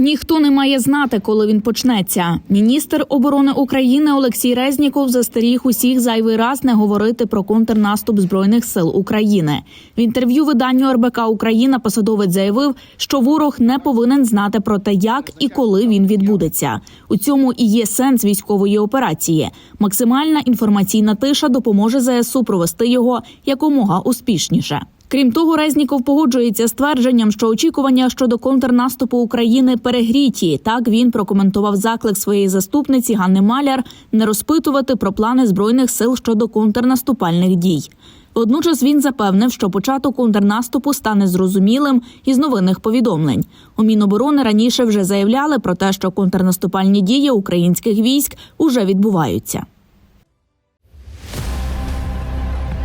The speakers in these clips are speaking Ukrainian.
Ніхто не має знати, коли він почнеться. Міністр оборони України Олексій Резніков застеріг усіх зайвий раз не говорити про контрнаступ збройних сил України. В інтерв'ю виданню РБК Україна посадовець заявив, що ворог не повинен знати про те, як і коли він відбудеться. У цьому і є сенс військової операції. Максимальна інформаційна тиша допоможе ЗСУ провести його якомога успішніше. Крім того, Резніков погоджується з твердженням, що очікування щодо контрнаступу України перегріті. Так він прокоментував заклик своєї заступниці Ганни Маляр не розпитувати про плани збройних сил щодо контрнаступальних дій. Водночас він запевнив, що початок контрнаступу стане зрозумілим із новинних повідомлень. У Міноборони раніше вже заявляли про те, що контрнаступальні дії українських військ уже відбуваються.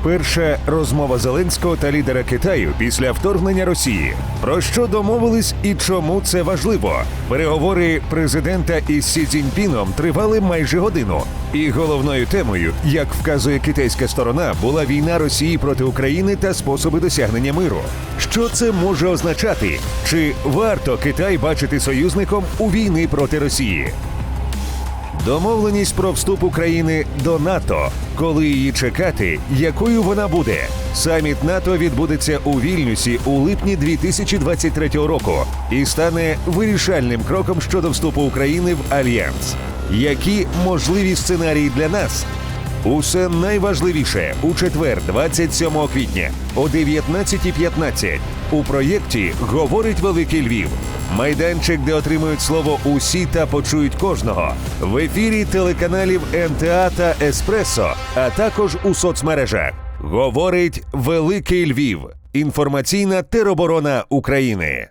Перша розмова Зеленського та лідера Китаю після вторгнення Росії. Про що домовились і чому це важливо? Переговори президента із Сі Цзіньпіном тривали майже годину. І головною темою, як вказує китайська сторона, була війна Росії проти України та способи досягнення миру. Що це може означати? Чи варто Китай бачити союзником у війни проти Росії? Домовленість про вступ України до НАТО. Коли її чекати, якою вона буде? Саміт НАТО відбудеться у Вільнюсі у липні 2023 року і стане вирішальним кроком щодо вступу України в альянс. Які можливі сценарії для нас? Усе найважливіше у четвер, 27 квітня о 19.15 у проєкті говорить Великий Львів. Майданчик, де отримують слово усі та почують кожного в ефірі телеканалів НТА та Еспресо, а також у соцмережах. Говорить Великий Львів. Інформаційна тероборона України.